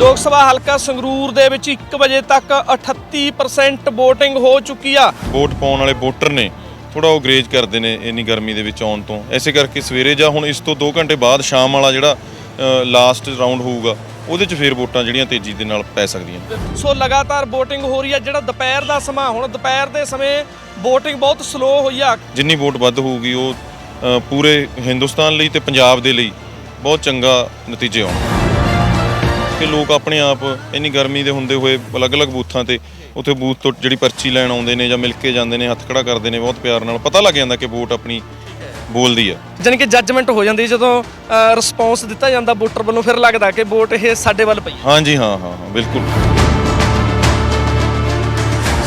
ਲੋਕ ਸਭਾ ਹਲਕਾ ਸੰਗਰੂਰ ਦੇ ਵਿੱਚ 1 ਵਜੇ ਤੱਕ 38% VOTING ਹੋ ਚੁੱਕੀ ਆ। ਵੋਟ ਪਾਉਣ ਵਾਲੇ ਵੋਟਰ ਨੇ ਥੋੜਾ ਉਹ ਗਰੇਜ ਕਰਦੇ ਨੇ ਇੰਨੀ ਗਰਮੀ ਦੇ ਵਿੱਚ ਆਉਣ ਤੋਂ। ਐਸੇ ਕਰਕੇ ਸਵੇਰੇ ਜਾਂ ਹੁਣ ਇਸ ਤੋਂ 2 ਘੰਟੇ ਬਾਅਦ ਸ਼ਾਮ ਵਾਲਾ ਜਿਹੜਾ ਲਾਸਟ ਰਾਊਂਡ ਹੋਊਗਾ ਉਹਦੇ 'ਚ ਫੇਰ ਵੋਟਾਂ ਜਿਹੜੀਆਂ ਤੇਜ਼ੀ ਦੇ ਨਾਲ ਪੈ ਸਕਦੀਆਂ ਸੋ ਲਗਾਤਾਰ VOTING ਹੋ ਰਹੀ ਆ। ਜਿਹੜਾ ਦੁਪਹਿਰ ਦਾ ਸਮਾਂ ਹੁਣ ਦੁਪਹਿਰ ਦੇ ਸਮੇਂ VOTING ਬਹੁਤ ਸਲੋ ਹੋਈ ਆ। ਜਿੰਨੀ ਵੋਟ ਵੱਧ ਹੋਊਗੀ ਉਹ ਪੂਰੇ ਹਿੰਦੁਸਤਾਨ ਲਈ ਤੇ ਪੰਜਾਬ ਦੇ ਲਈ ਬਹੁਤ ਚੰਗਾ ਨਤੀਜੇ ਆਉਣ ਕਿ ਲੋਕ ਆਪਣੇ ਆਪ ਇੰਨੀ ਗਰਮੀ ਦੇ ਹੁੰਦੇ ਹੋਏ ਅਲੱਗ-ਅਲੱਗ ਬੂਥਾਂ ਤੇ ਉੱਥੇ ਬੂਥ ਤੋਂ ਜਿਹੜੀ ਪਰਚੀ ਲੈਣ ਆਉਂਦੇ ਨੇ ਜਾਂ ਮਿਲ ਕੇ ਜਾਂਦੇ ਨੇ ਹੱਥ ਖੜਾ ਕਰਦੇ ਨੇ ਬਹੁਤ ਪਿਆਰ ਨਾਲ। ਪਤਾ ਲੱਗ ਜਾਂਦਾ ਕਿ ਵੋਟ ਆਪਣੀ ਬੋਲਦੀ ਆ। ਜਾਣੀ ਕਿ ਜੱਜਮੈਂਟ ਹੋ ਜਾਂਦੀ ਜਦੋਂ ਰਿਸਪੌਂਸ ਦਿੱਤਾ ਜਾਂਦਾ ਵੋਟਰ ਵੱਲੋਂ ਫਿਰ ਲੱਗਦਾ ਕਿ ਵੋਟ ਇਹ ਸਾਡੇ ਵੱਲ ਪਈ ਹੈ। ਹਾਂਜੀ ਹਾਂ ਹਾਂ ਹਾਂ ਬਿਲਕੁਲ।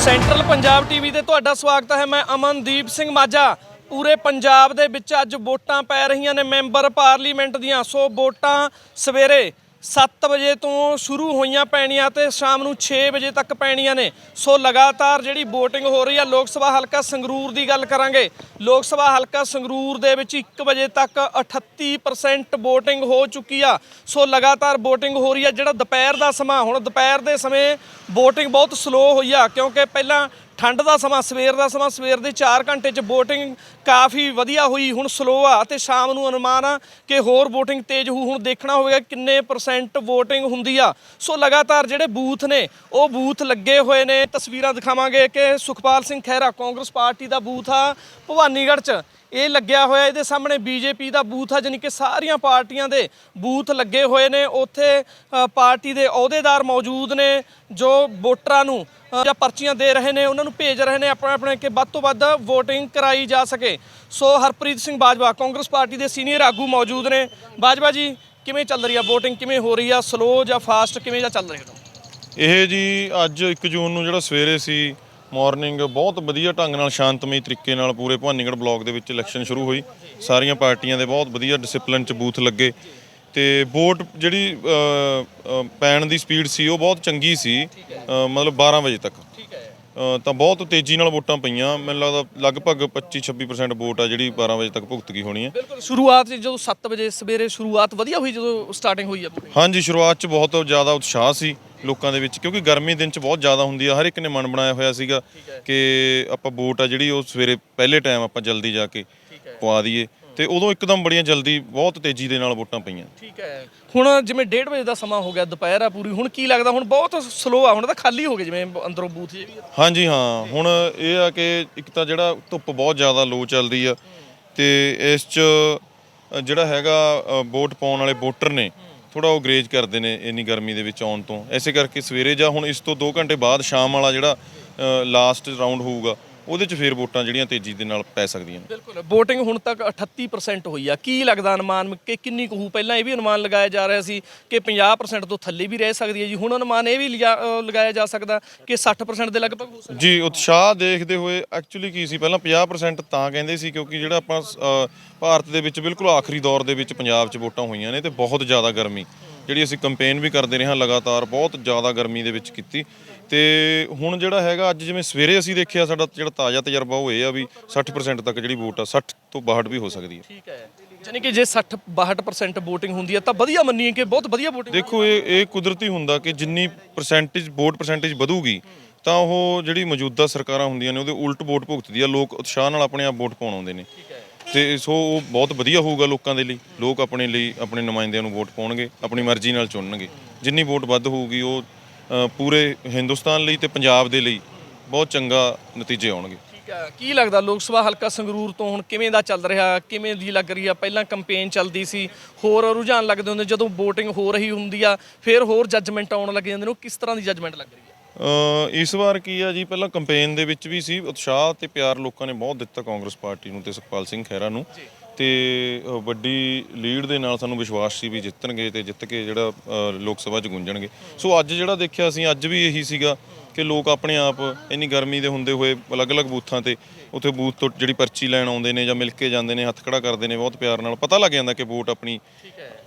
ਸੈਂਟਰਲ ਪੰਜਾਬ ਟੀਵੀ ਤੇ ਤੁਹਾਡਾ ਸਵਾਗਤ ਹੈ ਮੈਂ ਅਮਨਦੀਪ ਸਿੰਘ ਮਾਝਾ। ਪੂਰੇ ਪੰਜਾਬ ਦੇ ਵਿੱਚ ਅੱਜ ਵੋਟਾਂ ਪੈ ਰਹੀਆਂ ਨੇ ਮੈਂਬਰ ਪਾਰਲੀਮੈਂਟ ਦੀਆਂ ਸੋ ਵੋਟਾਂ ਸਵੇਰੇ 7 ਵਜੇ ਤੋਂ ਸ਼ੁਰੂ ਹੋਈਆਂ ਪੈਣੀਆਂ ਤੇ ਸ਼ਾਮ ਨੂੰ 6 ਵਜੇ ਤੱਕ ਪੈਣੀਆਂ ਨੇ। ਸੋ ਲਗਾਤਾਰ ਜਿਹੜੀ VOTING ਹੋ ਰਹੀ ਆ, ਲੋਕ ਸਭਾ ਹਲਕਾ ਸੰਗਰੂਰ ਦੀ ਗੱਲ ਕਰਾਂਗੇ। ਲੋਕ ਸਭਾ ਹਲਕਾ ਸੰਗਰੂਰ ਦੇ ਵਿੱਚ 1 ਵਜੇ ਤੱਕ 38% VOTING ਹੋ ਚੁੱਕੀ ਆ। ਸੋ ਲਗਾਤਾਰ VOTING ਹੋ ਰਹੀ ਆ। ਜਿਹੜਾ ਦੁਪਹਿਰ ਦਾ ਸਮਾਂ, ਹੁਣ ਦੁਪਹਿਰ ਦੇ ਸਮੇਂ VOTING ਬਹੁਤ ਸਲੋ ਹੋਈ ਆ, ਕਿਉਂਕਿ ਪਹਿਲਾਂ ਠੰਡ ਦਾ ਸਮਾਂ, ਸਵੇਰ ਦਾ ਸਮਾਂ, ਸਵੇਰ ਦੇ 4 ਘੰਟੇ ਚ VOTING ਕਾਫੀ ਵਧੀਆ ਹੋਈ, ਹੁਣ ਸਲੋ ਆ ਤੇ ਸ਼ਾਮ ਨੂੰ ਅਨੁਮਾਨ ਆ ਕਿ ਹੋਰ VOTING ਤੇਜ਼ ਹੋ, ਹੁਣ ਦੇਖਣਾ ਹੋਵੇਗਾ ਕਿੰਨੇ ਪਰਸੈਂਟ VOTING ਹੁੰਦੀ ਆ। ਸੋ ਲਗਾਤਾਰ ਜਿਹੜੇ ਬੂਥ ਨੇ, ਉਹ ਬੂਥ ਲੱਗੇ ਹੋਏ ਨੇ। ਤਸਵੀਰਾਂ ਦਿਖਾਵਾਂਗੇ ਕਿ ਸੁਖਪਾਲ ਸਿੰਘ ਖਹਿਰਾ, ਕਾਂਗਰਸ ਪਾਰਟੀ ਦਾ ਬੂਥ ਆ ਭਵਾਨੀਗੜ੍ਹ ਚ। ਇਹ ਲੱਗਿਆ ਹੋਇਆ ਇਹਦੇ ਸਾਹਮਣੇ ਬੀਜੇਪੀ ਦਾ ਬੂਥ ਆ, ਜਾਣੀ ਕਿ ਸਾਰੀਆਂ ਪਾਰਟੀਆਂ ਦੇ ਬੂਥ ਲੱਗੇ ਹੋਏ ਨੇ। ਉੱਥੇ ਪਾਰਟੀ ਦੇ ਅਹੁਦੇਦਾਰ ਮੌਜੂਦ ਨੇ, ਜੋ ਵੋਟਰਾਂ ਨੂੰ ਜਾਂ ਪਰਚੀਆਂ ਦੇ ਰਹੇ ਨੇ, ਉਹਨਾਂ ਨੂੰ ਭੇਜ ਰਹੇ ਨੇ ਆਪਣੇ ਆਪਣੇ ਕਿ ਵੱਧ ਤੋਂ ਵੱਧ VOTING ਕਰਾਈ ਜਾ ਸਕੇ। ਸੋ ਹਰਪ੍ਰੀਤ ਸਿੰਘ ਬਾਜਵਾ, ਕਾਂਗਰਸ ਪਾਰਟੀ ਦੇ ਸੀਨੀਅਰ ਆਗੂ ਮੌਜੂਦ ਨੇ। ਬਾਜਵਾ ਜੀ, ਕਿਵੇਂ ਚੱਲ ਰਹੀ ਆ VOTING ਕਿਵੇਂ ਹੋ ਰਹੀ ਆ? ਸਲੋ ਜਾਂ ਫਾਸਟ? ਕਿਵੇਂ ਜਾਂ ਚੱਲ ਰਹੀ? ਹੈ ਇਹ ਜੀ ਅੱਜ 1 ਜੂਨ ਨੂੰ ਜਿਹੜਾ ਸਵੇਰੇ ਸੀ ਮਾਰਨਿੰਗ ਬਹੁਤ ਵਧੀਆ ਢੰਗ ਨਾਲ ਸ਼ਾਂਤਮਈ ਤਰੀਕੇ ਨਾਲ ਪੂਰੇ ਭਵਾਨੀਗੜ੍ਹ ਬਲਾਕ ਦੇ ਵਿੱਚ ਇਲੈਕਸ਼ਨ ਸ਼ੁਰੂ ਹੋਈ। ਸਾਰੀਆਂ ਪਾਰਟੀਆਂ ਦੇ ਬਹੁਤ ਵਧੀਆ ਡਿਸਪਲਿਨ ਚ ਬੂਥ ਲੱਗੇ। ਤੇ ਵੋਟ ਜਿਹੜੀ ਪੈਣ ਦੀ ਸਪੀਡ ਸੀ ਉਹ ਬਹੁਤ ਚੰਗੀ ਸੀ ਮਤਲਬ 12 ਵਜੇ ਤੱਕ। ਤਾਂ ਬਹੁਤ ਤੇਜ਼ੀ ਨਾਲ ਵੋਟਾਂ ਪਈਆਂ। ਮੈਨੂੰ ਲੱਗਦਾ ਲਗਭਗ 25-26% ਵੋਟ ਆ ਜਿਹੜੀ 12 ਵਜੇ ਤੱਕ ਭੁਗਤ ਗਈ ਹੋਣੀ ਹੈ। ਬਿਲਕੁਲ ਸ਼ੁਰੂਆਤ ਜਦੋਂ 7 ਵਜੇ ਸਵੇਰੇ ਸ਼ੁਰੂਆਤ ਵਧੀਆ ਹੋਈ ਜਦੋਂ ਸਟਾਰਟਿੰਗ ਹੋਈ ਆ ਹਾਂਜੀ ਸ਼ੁਰੂਆਤ 'ਚ ਬਹੁਤ ਜ਼ਿਆਦਾ ਉਤਸ਼ਾਹ ਸੀ। ਲੋਕਾਂ ਦੇ ਵਿੱਚ ਕਿਉਂਕਿ ਗਰਮੀ ਦਿਨ 'ਚ ਬਹੁਤ ਜ਼ਿਆਦਾ ਹੁੰਦੀ ਆ ਹਰ ਇੱਕ ਨੇ ਮਨ ਬਣਾਇਆ ਹੋਇਆ ਸੀਗਾ ਕਿ ਆਪਾਂ ਵੋਟ ਆ ਜਿਹੜੀ ਉਹ ਸਵੇਰੇ ਪਹਿਲੇ ਟਾਈਮ ਆਪਾਂ ਜਲਦੀ ਜਾ ਕੇ ਪਵਾ ਦਈਏ ਤੇ ਉਦੋਂ ਇੱਕਦਮ ਬੜੀਆਂ ਜਲਦੀ ਬਹੁਤ ਤੇਜ਼ੀ ਦੇ ਨਾਲ ਵੋਟਾਂ ਪਈਆਂ। ਠੀਕ ਹੈ। ਹੁਣ ਜਿਵੇਂ 1:30 ਵਜੇ ਦਾ ਸਮਾਂ ਹੋ ਗਿਆ ਦੁਪਹਿਰ ਆ ਪੂਰੀ ਹੁਣ ਕੀ ਲੱਗਦਾ ਹੁਣ ਬਹੁਤ ਸਲੋ ਆ ਹੁਣ ਤਾਂ ਖਾਲੀ ਹੋ ਗਏ ਜਿਵੇਂ ਅੰਦਰੋਂ ਬੂਥ ਜੇ ਵੀ। ਹਾਂਜੀ ਹਾਂ ਹੁਣ ਇਹ ਆ ਕਿ ਇੱਕ ਤਾਂ ਜਿਹੜਾ ਧੁੱਪ ਬਹੁਤ ਜ਼ਿਆਦਾ ਲੋ ਚੱਲਦੀ ਆ ਤੇ ਇਸ 'ਚ ਜਿਹੜਾ ਹੈਗਾ ਵੋਟ ਪਾਉਣ ਵਾਲੇ ਵੋਟਰ ਨੇ ਥੋੜਾ ਉਹ ਗਰੇਜ ਕਰਦੇ ਨੇ ਇੰਨੀ ਗਰਮੀ ਦੇ ਵਿੱਚ ਆਉਣ ਤੋਂ। ਐਸੇ ਕਰਕੇ ਸਵੇਰੇ ਜਾਂ ਹੁਣ ਇਸ ਤੋਂ 2 ਘੰਟੇ ਬਾਅਦ ਸ਼ਾਮ ਵਾਲਾ ਜਿਹੜਾ ਲਾਸਟ ਰਾਊਂਡ ਹੋਊਗਾ ਉਹਦੇ 'ਚ ਫੇਰ ਵੋਟਾਂ ਜਿਹੜੀਆਂ ਤੇਜ਼ੀ ਦੇ ਨਾਲ ਪੈ ਸਕਦੀਆਂ ਨੇ। ਬਿਲਕੁਲ VOTING ਹੁਣ ਤੱਕ 38% ਹੋਈ ਆ। ਕੀ ਲੱਗਦਾ ਅਨੁਮਾਨ ਕਿ ਕਿੰਨੀ ਕੁ ਹੋਊ? ਪਹਿਲਾਂ ਇਹ ਵੀ ਅਨੁਮਾਨ ਲਗਾਇਆ ਜਾ ਰਿਹਾ ਸੀ ਕਿ 50% ਤੋਂ ਥੱਲੇ ਵੀ ਰਹਿ ਸਕਦੀ ਹੈ ਜੀ। ਹੁਣ ਅਨੁਮਾਨ ਇਹ ਵੀ ਲਗਾਇਆ ਜਾ ਸਕਦਾ ਕਿ 60% ਦੇ ਲਗਭਗ ਹੋ ਸਕਦਾ। ਜੀ ਉਤਸ਼ਾਹ ਦੇਖਦੇ ਹੋਏ ਐਕਚੁਅਲੀ ਕੀ ਸੀ? ਪਹਿਲਾਂ 50% ਤਾਂ ਕਹਿੰਦੇ ਸੀ ਕਿਉਂਕਿ ਜਿਹੜਾ ਆਪਾਂ ਭਾਰਤ ਦੇ ਵਿੱਚ ਬਿਲਕੁਲ ਆਖਰੀ ਦੌਰ ਦੇ ਵਿੱਚ ਪੰਜਾਬ 'ਚ ਵੋਟਾਂ ਹੋਈਆਂ ਨੇ ਤੇ ਬਹੁਤ ਜ਼ਿਆਦਾ ਗਰਮੀ। ਜਿਹੜੀ ਅਸੀਂ ਕੈਂਪੇਨ ਵੀ ਕਰਦੇ ਰਹੇ ਹਾਂ ਲਗਾਤਾਰ ਬਹੁਤ ਜ਼ਿਆਦਾ ਗਰਮੀ ਦੇ ਵਿੱਚ ਕੀਤੀ। ਤੇ ਹੁਣ ਜਿਹੜਾ ਹੈਗਾ ਅੱਜ ਜਿਵੇਂ ਸਵੇਰੇ ਅਸੀਂ ਦੇਖਿਆ ਸਾਡਾ ਜਿਹੜਾ ਤਾਜ਼ਾ ਤਜਰਬਾ ਉਹ ਇਹ ਆ ਵੀ 60% ਤੱਕ ਜਿਹੜੀ ਵੋਟ ਆ 60 ਤੋਂ 62 ਵੀ ਹੋ ਸਕਦੀ ਹੈ ਠੀਕ ਹੈ। ਯਾਨੀ ਕਿ ਜੇ 60 62% VOTING ਹੁੰਦੀ ਹੈ ਤਾਂ ਵਧੀਆ ਮੰਨੀਏ ਕਿ ਬਹੁਤ ਵਧੀਆ VOTING ਦੇਖੋ ਇਹ ਇਹ ਕੁਦਰਤੀ ਹੁੰਦਾ ਕਿ ਜਿੰਨੀ ਪਰਸੈਂਟੇਜ ਵੋਟ ਪਰਸੈਂਟੇਜ ਵਧੂਗੀ ਤਾਂ ਉਹ ਜਿਹੜੀ ਮੌਜੂਦਾ ਸਰਕਾਰਾਂ ਹੁੰਦੀਆਂ ਨੇ ਉਹਦੇ ਉਲਟ ਵੋਟ ਭੁਗਤਦੀ ਆ। ਲੋਕ ਉਤਸ਼ਾਹ ਨਾਲ ਆਪਣੇ ਆਪ ਵੋਟ ਪਾਉਣ ਆਉਂਦੇ ਨੇ। ਤੇ ਸੋ ਉਹ ਬਹੁਤ ਵਧੀਆ ਹੋਊਗਾ ਲੋਕਾਂ ਦੇ ਲਈ। ਲੋਕ ਆਪਣੇ ਲਈ ਆਪਣੇ ਨੁਮਾਇੰਦਿਆਂ ਨੂੰ ਵੋਟ ਪਾਉਣਗੇ ਆਪਣੀ ਮਰਜ਼ੀ ਨਾਲ ਚੁਣਨਗੇ। ਜਿੰਨੀ ਵੋਟ ਵੱਧ ਹੋਊਗੀ ਉਹ ਅ, ਪੂਰੇ ਹਿੰਦੁਸਤਾਨ ਲਈ ਤੇ ਪੰਜਾਬ ਦੇ ਲਈ ਬਹੁਤ ਚੰਗਾ ਨਤੀਜੇ ਆਉਣਗੇ। ਠੀਕ ਹੈ ਕੀ ਲੱਗਦਾ ਲੋਕ ਸਭਾ ਹਲਕਾ ਸੰਗਰੂਰ ਤੋਂ ਹੁਣ ਕਿਵੇਂ ਦਾ ਚੱਲ ਰਿਹਾ ਕਿਵੇਂ ਦੀ ਲੱਗ ਰਹੀ ਆ? ਪਹਿਲਾਂ ਕੰਪੇਨ ਚੱਲਦੀ ਸੀ ਹੋਰ ਰੁਝਾਨ ਲੱਗਦੇ ਹੁੰਦੇ ਜਦੋਂ VOTING ਹੋ ਰਹੀ ਹੁੰਦੀ ਆ ਫਿਰ ਹੋਰ ਜੱਜਮੈਂਟ ਆਉਣ ਲੱਗ ਜਾਂਦੇ ਨੇ ਉਹ ਕਿਸ ਤਰ੍ਹਾਂ ਦੀ ਜੱਜਮੈਂਟ ਲੱਗ ਰਹੀ ਹੈ ਇਸ ਵਾਰ ਕੀ ਆ ਜੀ? ਪਹਿਲਾਂ ਕੈਂਪੇਨ ਦੇ ਵਿੱਚ ਵੀ ਸੀ ਉਤਸ਼ਾਹ ਤੇ ਪਿਆਰ ਲੋਕਾਂ ਨੇ ਬਹੁਤ ਦਿੱਤਾ ਕਾਂਗਰਸ ਪਾਰਟੀ ਨੂੰ ਤੇ ਸੁਖਪਾਲ ਸਿੰਘ ਖਹਿਰਾ ਨੂੰ। ਤੇ ਵੱਡੀ ਲੀਡ ਦੇ ਨਾਲ ਸਾਨੂੰ ਵਿਸ਼ਵਾਸ ਸੀ ਵੀ ਜਿੱਤਣਗੇ ਤੇ ਜਿੱਤ ਕੇ ਜਿਹੜਾ ਲੋਕ ਸਭਾ 'ਚ ਗੁੰਜਣਗੇ। ਸੋ ਅੱਜ ਜਿਹੜਾ ਦੇਖਿਆ ਅਸੀਂ ਅੱਜ ਵੀ ਇਹੀ ਸੀਗਾ ਕਿ ਲੋਕ ਆਪਣੇ ਆਪ ਇੰਨੀ ਗਰਮੀ ਦੇ ਹੁੰਦੇ ਹੋਏ ਅਲੱਗ-ਅਲੱਗ ਬੂਥਾਂ ਤੇ ਉੱਥੇ ਬੂਥ ਤੋਂ ਜਿਹੜੀ ਪਰਚੀ ਲੈਣ ਆਉਂਦੇ ਨੇ ਜਾਂ ਮਿਲ ਕੇ ਜਾਂਦੇ ਨੇ ਹੱਥ ਖੜਾ ਕਰਦੇ ਨੇ ਬਹੁਤ ਪਿਆਰ ਨਾਲ ਪਤਾ ਲੱਗ ਜਾਂਦਾ ਕਿ ਵੋਟ ਆਪਣੀ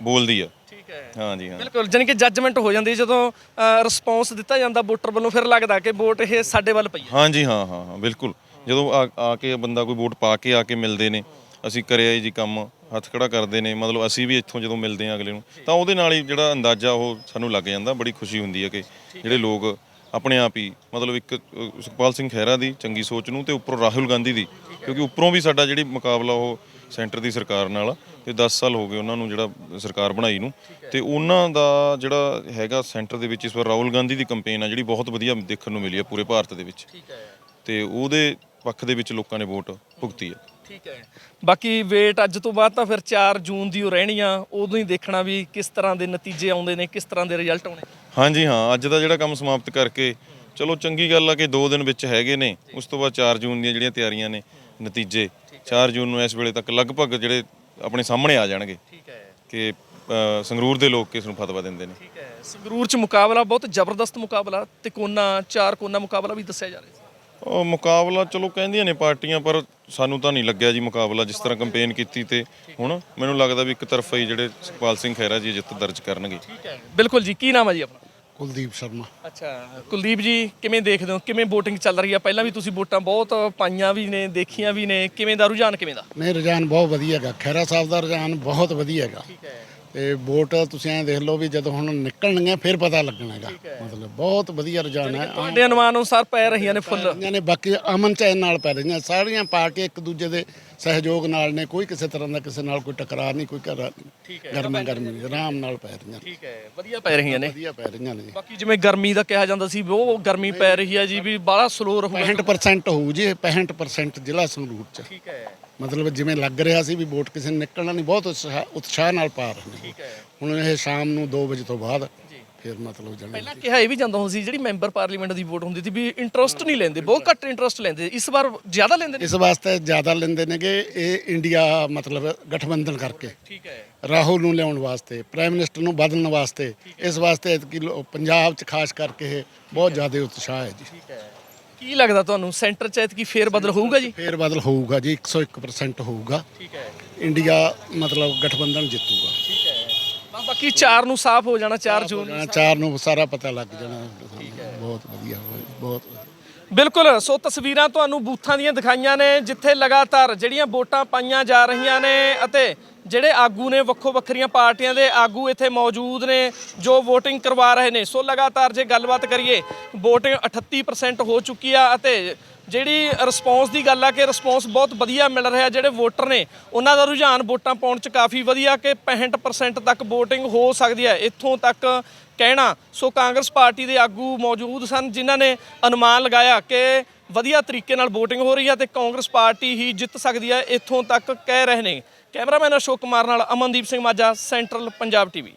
ਬੋਲਦੀ ਆ। ਠੀਕ ਹੈ। ਹਾਂਜੀ ਹਾਂ। ਬਿਲਕੁਲ ਜਾਣੀ ਕਿ ਜੱਜਮੈਂਟ ਹੋ ਜਾਂਦੀ ਜਦੋਂ ਰਿਸਪੌਂਸ ਦਿੱਤਾ ਜਾਂਦਾ ਵੋਟਰ ਵੱਲੋਂ ਫਿਰ ਲੱਗਦਾ ਕਿ ਵੋਟ ਇਹ ਸਾਡੇ ਵੱਲ ਪਈ ਹੈ। ਹਾਂਜੀ ਹਾਂ ਹਾਂ ਹਾਂ ਬਿਲਕੁਲ। ਜਦੋਂ ਆ ਆ ਕੇ ਬੰਦਾ ਕੋਈ ਵੋਟ ਪਾ ਕੇ ਆ ਕੇ ਮਿਲਦੇ ਨੇ ਅਸੀਂ ਕਰਿਆ ਜੀ ਕੰਮ ਹੱਥ ਖੜਾ ਕਰਦੇ ਨੇ ਮਤਲਬ ਅਸੀਂ ਵੀ ਇੱਥੋਂ ਜਦੋਂ ਮਿਲਦੇ ਹਾਂ ਅਗਲੇ ਨੂੰ ਤਾਂ ਉਹਦੇ ਨਾਲ ਹੀ ਜਿਹੜਾ ਅੰਦਾਜ਼ਾ ਉਹ ਸਾਨੂੰ ਲੱਗ ਜਾਂਦਾ ਬੜੀ ਖੁਸ਼ੀ ਹੁੰਦੀ ਹੈ ਕਿ ਜਿਹੜੇ ਲੋਕ ਆਪਣੇ ਆਪ ਹੀ ਮਤਲਬ ਇੱਕ ਅ, ਸੁਖਪਾਲ ਸਿੰਘ ਖਹਿਰਾ ਦੀ ਚੰਗੀ ਸੋਚ ਨੂੰ ਤੇ ਉੱਪਰੋਂ ਰਾਹੁਲ ਗਾਂਧੀ ਦੀ ਕਿਉਂਕਿ ਉੱਪਰੋਂ ਵੀ ਸਾਡਾ ਜਿਹੜੀ ਮੁਕਾਬਲਾ ਉਹ ਸੈਂਟਰ ਦੀ ਸਰਕਾਰ ਨਾਲ ਆ ਤੇ 10 ਸਾਲ ਹੋ ਗਏ ਉਹਨਾਂ ਨੂੰ ਜਿਹੜਾ ਸਰਕਾਰ ਬਣਾਈ ਨੂੰ ਤੇ ਉਹਨਾਂ ਦਾ ਜਿਹੜਾ ਹੈਗਾ ਸੈਂਟਰ ਦੇ ਵਿੱਚ ਇਸ ਵਾਰ ਰਾਹੁਲ ਗਾਂਧੀ ਦੀ ਕੈਂਪੇਨ ਆ ਜਿਹੜੀ ਬਹੁਤ ਵਧੀਆ ਦੇਖਣ ਨੂੰ ਮਿਲੀ ਹੈ ਪੂਰੇ ਭਾਰਤ ਦੇ ਵਿੱਚ। ਤੇ ਉਹਦੇ ਪੱਖ ਦੇ ਵਿੱਚ ਲੋਕਾਂ ਨੇ ਵੋਟ ਭੁਗਤੀ ਹੈ ਠੀਕ ਹੈ। ਬਾਕੀ ਵੇਟ ਅੱਜ ਤੋਂ ਬਾਅਦ ਤਾਂ ਫਿਰ 4 ਜੂਨ ਦੀ ਉਹ ਰਹਿਣੀ ਆ ਉਦੋਂ ਹੀ ਦੇਖਣਾ ਵੀ ਕਿਸ ਤਰ੍ਹਾਂ ਦੇ ਨਤੀਜੇ ਆਉਂਦੇ ਨੇ ਕਿਸ ਤਰ੍ਹਾਂ ਦੇ ਰਿਜ਼ਲਟ ਆਉਣੇ। ਹਾਂਜੀ ਹਾਂ ਅੱਜ ਦਾ ਜਿਹੜਾ ਕੰਮ ਸਮਾਪਤ ਕਰਕੇ ਚਲੋ ਚੰਗੀ ਗੱਲ ਆ ਕਿ 2 ਦਿਨ ਵਿੱਚ ਹੈਗੇ ਨੇ ਉਸ ਤੋਂ ਬਾਅਦ 4 ਜੂਨ ਦੀਆਂ ਜਿਹੜੀਆਂ ਤਿਆਰੀਆਂ ਨੇ ਨਤੀਜੇ 4 ਜੂਨ ਨੂੰ ਇਸ ਵੇਲੇ ਤੱਕ ਲਗਭਗ ਜਿਹੜੇ ਆਪਣੇ ਸਾਹਮਣੇ ਆ ਜਾਣਗੇ ਠੀਕ ਹੈ। ਕਿ ਅ, ਸੰਗਰੂਰ ਦੇ ਲੋਕ ਕਿਸ ਨੂੰ ਫਤਵਾ ਦਿੰਦੇ ਨੇ। ਠੀਕ ਹੈ। ਸੰਗਰੂਰ ਚ ਮੁਕਾਬਲਾ ਬਹੁਤ ਜ਼ਬਰਦਸਤ ਮੁਕਾਬਲਾ ਤੇ ਕੋਨਾ ਚਾਰ ਕੋਨਾ ਮੁਕਾਬਲਾ ਵੀ ਦੱਸਿਆ ਜਾ ਰਿਹਾ ਸੀ। ਉਹ ਮੁਕਾਬਲਾ ਚਲੋ ਕਹਿੰਦੀਆਂ ਨੇ ਪਾਰਟੀਆਂ ਪਰ ਸਾਨੂੰ ਤਾਂ ਨਹੀਂ ਲੱਗਿਆ ਜੀ ਮੁਕਾਬਲਾ ਜਿਸ ਤਰ੍ਹਾਂ ਕੰਪੇਨ ਕੀਤੀ ਤੇ ਹੁਣ ਮੈਨੂੰ ਲੱਗਦਾ ਵੀ ਇੱਕ ਤਰਫਾ ਹੀ ਜਿਹੜੇ ਸੁਖਪਾਲ ਸਿੰਘ ਖਹਿਰਾ ਜੀ ਜਿੱਤ ਦਰਜ ਕਰਨਗੇ। ਠੀਕ ਹੈ। ਬਿਲਕੁਲ ਜੀ ਕੀ ਨਾਮ ਹੈ ਜੀ ਆਪਣਾ? ਕੁਲਦੀਪ ਸ਼ਰਮਾ। ਅੱਛਾ ਕੁਲਦੀਪ ਜੀ ਕਿਵੇਂ ਦੇਖਦੇ ਹੋ? ਕਿਵੇਂ VOTING ਚੱਲ ਰਹੀ ਆ? ਪਹਿਲਾਂ ਵੀ ਤੁਸੀਂ ਵੋਟਾਂ ਬਹੁਤ ਪਾਈਆਂ ਵੀ ਨੇ ਦੇਖੀਆਂ ਵੀ ਨੇ। ਕਿਵੇਂ ਦਾ ਰੁਝਾਨ ਕਿਵੇਂ ਦਾ? ਨਹੀਂ ਰੁਝਾਨ ਬਹੁਤ ਵਧੀਆ ਹੈਗਾ। ਖੈਰਾ ਸਾਹਿਬ ਦਾ ਰੁਝਾਨ ਬਹੁਤ ਵਧੀਆ ਹੈਗਾ। ਠੀਕ ਹੈ। ਤੇ ਵੋਟ ਤੁਸੀਂ ਐਂ ਦੇਖ ਲਓ ਵੀ ਜਦੋਂ ਹੁਣ ਨਿਕਲਣਗੀਆਂ ਫਿਰ ਪਤਾ ਲੱਗਣਾ ਹੈਗਾ। ਮਤਲਬ ਬਹੁਤ ਵਧੀਆ ਰੁਝਾਨ ਹੈ। ਤੁਹਾਡੇ ਅਨੁਮਾਨ ਅਨੁਸਾਰ ਪੈ ਰਹੀਆਂ ਨੇ ਫੁੱਲ। ਨੇ ਬਾਕੀ ਅਮਨ ਚੈਨ ਨਾਲ ਪੈ ਰਹੀਆਂ। ਸਾਰੀਆਂ ਪਾਰਟੀਆਂ ਇੱਕ ਦੂਜੇ ਦੇ ਸਹਿਯੋਗ ਨਾਲ ਨੇ ਕੋਈ ਕਿਸੇ ਤਰ੍ਹਾਂ ਦਾ ਕਿਸੇ ਨਾਲ ਕੋਈ ਟਕਰਾਰ ਨਹੀਂ ਕੋਈ ਕਰ ਗਰਮਾ ਗਰਮੀ ਨਹੀਂ, ਆਰਾਮ ਨਾਲ ਪੈ ਰਹੀਆਂ ਠੀਕ ਹੈ ਵਧੀਆ ਪੈ ਰਹੀਆਂ ਨੇ। ਵਧੀਆ ਪੈ ਰਹੀਆਂ ਨੇ ਜੀ। ਬਾਕੀ ਜਿਵੇਂ ਗਰਮੀ ਦਾ ਕਿਹਾ ਜਾਂਦਾ ਸੀ ਵੀ ਉਹ ਗਰਮੀ ਪੈ ਰਹੀ ਹੈ ਜੀ ਵੀ ਬਾਹਲਾ ਸਲੋ ਰਹੂਗਾ। 65% ਹੋਊ ਜੀ ਇਹ 65% ਜ਼ਿਲ੍ਹਾ ਸੰਗਰੂਰ ਚ। ਠੀਕ ਹੈ। ਮਤਲਬ ਜਿਵੇਂ ਲੱਗ ਰਿਹਾ ਸੀ ਵੀ ਵੋਟ ਕਿਸੇ ਨੇ ਨਿਕਲਣਾ ਨਹੀਂ ਬਹੁਤ ਉਤਸ਼ਾਹ ਉਤਸ਼ਾਹ ਨਾਲ ਪਾ ਰਹੇ ਨੇ। ਠੀਕ ਹੈ। ਹੁਣ ਇਹ ਸ਼ਾਮ ਨੂੰ 2 ਵਜੇ ਤੋਂ ਬਾਅਦ ਫਿਰ ਮਤਲਬ ਜਾਣਾ ਪਹਿਲਾਂ ਕਿਹਾ ਇਹ ਵੀ ਜਾਂਦਾ ਹੁੰਦਾ ਸੀ ਜਿਹੜੀ ਮੈਂਬਰ ਪਾਰਲੀਮੈਂਟ ਦੀ ਵੋਟ ਹੁੰਦੀ ਸੀ ਵੀ ਇੰਟਰਸਟ ਨਹੀਂ ਲੈਂਦੇ ਬਹੁਤ ਘੱਟ ਇੰਟਰਸਟ ਲੈਂਦੇ। ਇਸ ਵਾਰ ਜ਼ਿਆਦਾ ਲੈਂਦੇ ਨੇ? ਇਸ ਵਾਸਤੇ ਜ਼ਿਆਦਾ ਲੈਂਦੇ ਨੇਗੇ ਇਹ ਇੰਡੀਆ ਮਤਲਬ ਗਠਬੰਧਨ ਕਰਕੇ। ਠੀਕ ਹੈ। ਰਾਹੁਲ ਨੂੰ ਲਿਆਉਣ ਵਾਸਤੇ ਪ੍ਰਾਈਮ ਮਿਨਿਸਟਰ ਨੂੰ ਬਦਲਣ ਵਾਸਤੇ ਇਸ ਵਾਸਤੇ ਐਤਕੀ ਲੋ- ਪੰਜਾਬ 'ਚ ਖਾਸ ਕਰਕੇ ਇਹ ਬਹੁਤ ਜ਼ਿਆਦਾ ਉਤਸ਼ਾਹ ਹੈ ਜੀ। ਠੀਕ ਹੈ। ਕੀ ਲੱਗਦਾ ਤੁਹਾਨੂੰ? ਸੈਂਟਰ ਚ ਐਤਕੀ ਫੇਰ ਬਦਲ ਹੋਊਗਾ ਜੀ? ਫੇਰ ਬਦਲ ਹੋਊਗਾ ਜੀ 101% ਹੋਊਗਾ। ਠੀਕ ਹੈ। ਇੰਡੀਆ ਮਤਲਬ ਗਠਬੰਧਨ ਜਿੱਤੂਗਾ। ਠੀਕ ਹੈ। ਬਾਕੀ 4 ਨੂੰ ਸਾਫ਼ ਹੋ ਜਾਣਾ 4 ਜੂਨ ਜਾਣਾ ਚਾਰ ਨੂੰ ਸਾਰਾ ਪਤਾ ਲੱਗ ਜਾਣਾ। ਬਹੁਤ ਵਧੀਆ ਹੋਇਆ ਜੀ, ਬਹੁਤ ਵਧੀਆ। ਬਿਲਕੁਲ ਸੋ ਤਸਵੀਰਾਂ ਤੁਹਾਨੂੰ ਬੂਥਾਂ ਦੀਆਂ ਦਿਖਾਈਆਂ ਨੇ ਜਿੱਥੇ ਲਗਾਤਾਰ ਜਿਹੜੀਆਂ ਵੋਟਾਂ ਪਾਈਆਂ ਜਾ ਰਹੀਆਂ ਨੇ ਅਤੇ ਜਿਹੜੇ ਆਗੂ ਨੇ ਵੱਖੋ ਵੱਖਰੀਆਂ ਪਾਰਟੀਆਂ ਦੇ ਆਗੂ ਇੱਥੇ ਮੌਜੂਦ ਨੇ ਜੋ VOTING ਕਰਵਾ ਰਹੇ ਨੇ। ਸੋ ਲਗਾਤਾਰ ਜੇ ਗੱਲਬਾਤ ਕਰੀਏ VOTING 38% ਹੋ ਚੁੱਕੀ ਆ ਅਤੇ ਜਿਹੜੀ ਰਿਸਪੌਂਸ ਦੀ ਗੱਲ ਆ ਕਿ ਰਿਸਪੌਂਸ ਬਹੁਤ ਵਧੀਆ ਮਿਲ ਰਿਹਾ ਜਿਹੜੇ ਵੋਟਰ ਨੇ, ਉਹਨਾਂ ਦਾ ਰੁਝਾਨ ਵੋਟਾਂ ਪਾਉਣ 'ਚ ਕਾਫੀ ਵਧੀਆ ਕਿ 65% ਤੱਕ VOTING ਹੋ ਸਕਦੀ ਹੈ, ਇੱਥੋਂ ਤੱਕ ਕਹਿਣਾ। ਸੋ ਕਾਂਗਰਸ ਪਾਰਟੀ ਦੇ ਆਗੂ ਮੌਜੂਦ ਸਨ, ਜਿਨ੍ਹਾਂ ਨੇ ਅਨੁਮਾਨ ਲਗਾਇਆ ਕਿ ਵਧੀਆ ਤਰੀਕੇ ਨਾਲ VOTING ਹੋ ਰਹੀ ਹੈ ਤੇ ਕਾਂਗਰਸ ਪਾਰਟੀ ਹੀ ਜਿੱਤ ਸਕਦੀ ਹੈ, ਇੱਥੋਂ ਤੱਕ ਕਹਿ ਰਹੇ ਨੇ। ਕੈਮਰਾਮੈਨ ਅਸ਼ੋਕ ਕੁਮਾਰ ਨਾਲ ਅਮਨਦੀਪ ਸਿੰਘ ਮਾਝਾ, ਸੈਂਟਰਲ ਪੰਜਾਬ ਟੀਵੀ।